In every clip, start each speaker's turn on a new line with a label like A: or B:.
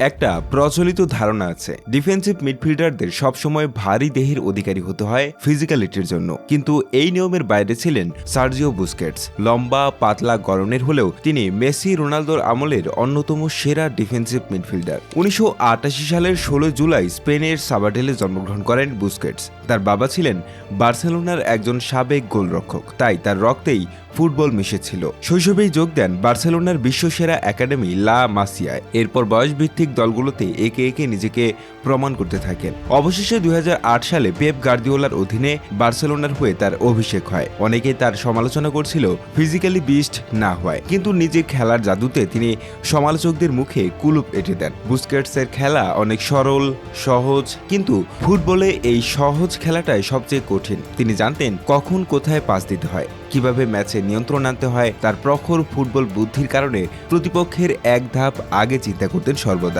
A: একটা প্রচলিত ধারণা আছে। ডিফেন্সিভ মিডফিল্ডারদের সবসময় ভারী দেহের অধিকারী হতে হয় ফিজিক্যালিটির জন্য। কিন্তু এই নিয়মের বাইরে ছিলেন সার্জিও বুস্কেটস। লম্বা, পাতলা গরনের হলেও তিনি মেসি, রোনালদোর আমলের অন্যতম সেরা ডিফেন্সিভ মিডফিল্ডার উনিশশো আটাশি সালের ষোলো জুলাই স্পেনের সাবাডেলে জন্মগ্রহণ করেন বুস্কেটস। তার বাবা ছিলেন বার্সেলোনার একজন সাবেক গোলরক্ষক। তাই তার রক্তেই ফুটবল মিশেছিল। শৈশবেই যোগ দেন বার্সেলোনার বিশ্বসেরা একাডেমি লা মাসিয়ায়। এরপর বয়সভিত্তিক দলগুলোতে একে একে নিজেকে প্রমাণ করতে থাকেন। অবশেষে দুই হাজার আট সালে পেপ গার্দিওলার অধীনে বার্সেলোনার হয়ে তার অভিষেক হয়। অনেকেই তার সমালোচনা করছিল, ফিজিক্যালি বিস্ট না হয়। কিন্তু নিজের খেলার জাদুতে তিনি সমালোচকদের মুখে কুলুপ এঁটে দেন। বুস্কেটসের খেলা অনেক সরল, সহজ, কিন্তু ফুটবলে এই সহজ খেলাটাই সবচেয়ে কঠিন। তিনি জানতেন কখন কোথায় পাস দিতে হয়, কীভাবে ম্যাচে নিয়ন্ত্রণ আনতে হয়, তার প্রখর ফুটবল বুদ্ধির কারণে প্রতিপক্ষের এক ধাপ আগে চিন্তা করতেন সর্বদা।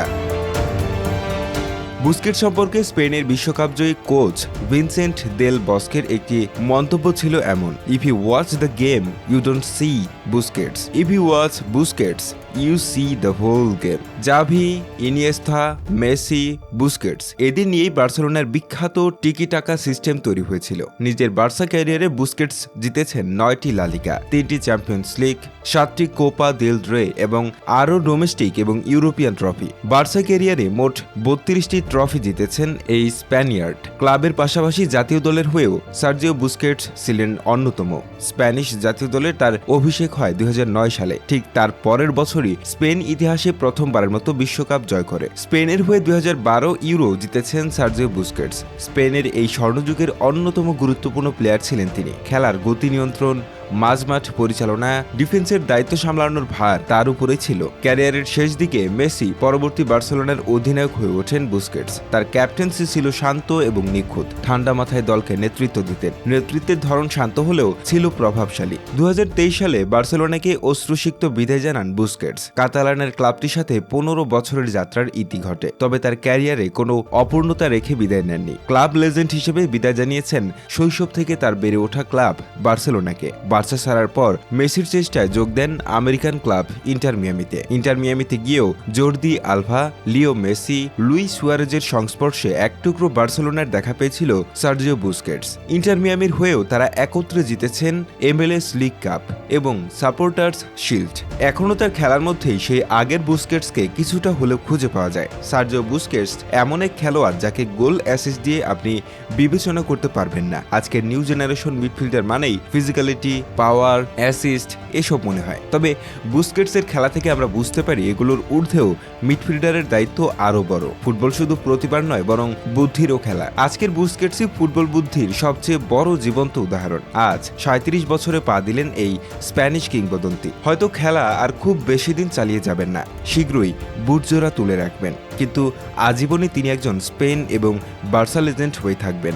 A: বুস্কেট সম্পর্কে স্পেনের বিশ্বকাপ জয়ী কোচ ভিনসেন্ট দেল বস্কের একটি মন্তব্য ছিল এমন if you watch the game you don't see Busquets if you watch Busquets you see the whole game Xavi Iniesta Messi Busquets এদের নিয়েই বার্সেলোনার বিখ্যাত টিকি টাকা সিস্টেম তৈরি হয়েছিল। নিজের বার্সা ক্যারিয়ারে বুস্কেটস জিতেছেন নয়টি লালিকা তিনটি চ্যাম্পিয়ন্স লিগ সাতটি কোপা দেল রে এবং আরও ডোমেস্টিক এবং ইউরোপিয়ান ট্রফি বার্সা ক্যারিয়ারে মোট বত্রিশটি ট্রফি জিতেছেন এই স্প্যানিয়ার্ড ক্লাবের পাশাপাশি জাতীয় দলের হয়েও সার্জিও বুস্কেটস ছিলেন অন্যতম। স্প্যানিশ জাতীয় দলে তার অভিষেক হয় দুই হাজার নয় সালে। ঠিক তার পরের বছরই স্পেন ইতিহাসে প্রথমবারের মতো বিশ্বকাপ জয় করে। স্পেনের হয়ে দুই হাজার বারো ইউরো জিতেছেন সার্জিও বুস্কেটস। স্পেনের এই স্বর্ণযুগের অন্যতম গুরুত্বপূর্ণ প্লেয়ার ছিলেন তিনি। খেলার গতি নিয়ন্ত্রণ মাঝমাঠ পরিচালনা, ডিফেন্সের দায়িত্ব সামলানোর ভার তার উপরেই ছিল। ক্যারিয়ারের শেষ দিকে মেসি পরবর্তী বার্সেলোনার অধিনায়ক হয়ে ওঠেন বুস্কেটস। তার ক্যাপ্টেন্সি ছিল শান্ত এবং নিখুঁত। ঠান্ডা মাথায় দলকে নেতৃত্ব দিতেন। নেতৃত্বের ধরন শান্ত হলেও ছিল প্রভাবশালী। দু হাজার তেইশ সালে বার্সেলোনাকে অশ্রুসিক্ত বিদায় জানান বুস্কেটস। কাতালানের ক্লাবটির সাথে পনেরো বছরের যাত্রার ইতি ঘটে, তবে তার ক্যারিয়ারে কোনো অপূর্ণতা রেখে বিদায় নেননি। ক্লাব লেজেন্ড হিসেবে বিদায় জানিয়েছেন, শৈশব থেকে তার বেড়ে ওঠা ক্লাব বার্সেলোনাকে। বার্সা ছাড়ার পর মেসির চেষ্টায় যোগ দেন আমেরিকান ক্লাব ইন্টার মিয়ামিতে। ইন্টার মিয়ামিতে গিয়েও Jordi Alba, Leo Messi Luis সুয়ারেজের সংস্পর্শে এক টুকরো বার্সেলোনার দেখা পেয়েছিল সার্জিও বুস্কেটস। ইন্টার মিয়ামির হয়েও তারা একত্রে জিতেছেন এমএলএস লিগ কাপ এবং সাপোর্টার্স শিল্ড। এখনও তার খেলার মধ্যেই সেই আগের বুস্কেটসকে কিছুটা হলেও খুঁজে পাওয়া যায়। সার্জিও বুস্কেটস এমন এক খেলোয়াড় যাকে গোল অ্যাসিস্ট দিয়ে আপনি বিবেচনা করতে পারবেন না। আজকের নিউ জেনারেশন মিডফিল্ডার মানেই ফিজিক্যালিটি পাওয়ার, অ্যাসিস্ট, এসব মনে হয়। তবে বুস্কেটসের খেলা থেকে আমরা বুঝতে পারি এগুলোর ঊর্ধ্বেও মিডফিল্ডারের দায়িত্ব আরও বড়। ফুটবল শুধু প্রতিবার নয়, বরং বুদ্ধিরও খেলা। আজকের বুস্কেটসই ফুটবল বুদ্ধির সবচেয়ে বড় জীবন্ত উদাহরণ। আজ সাঁত্রিশ বছরে পা দিলেন এই স্প্যানিশ কিংবদন্তি। হয়তো খেলা আর খুব বেশি দিন চালিয়ে যাবেন না। শীঘ্রই বুটজোড়া তুলে রাখবেন। কিন্তু আজীবনে তিনি একজন স্পেন এবং বার্সা লেজেন্ড হয়ে থাকবেন।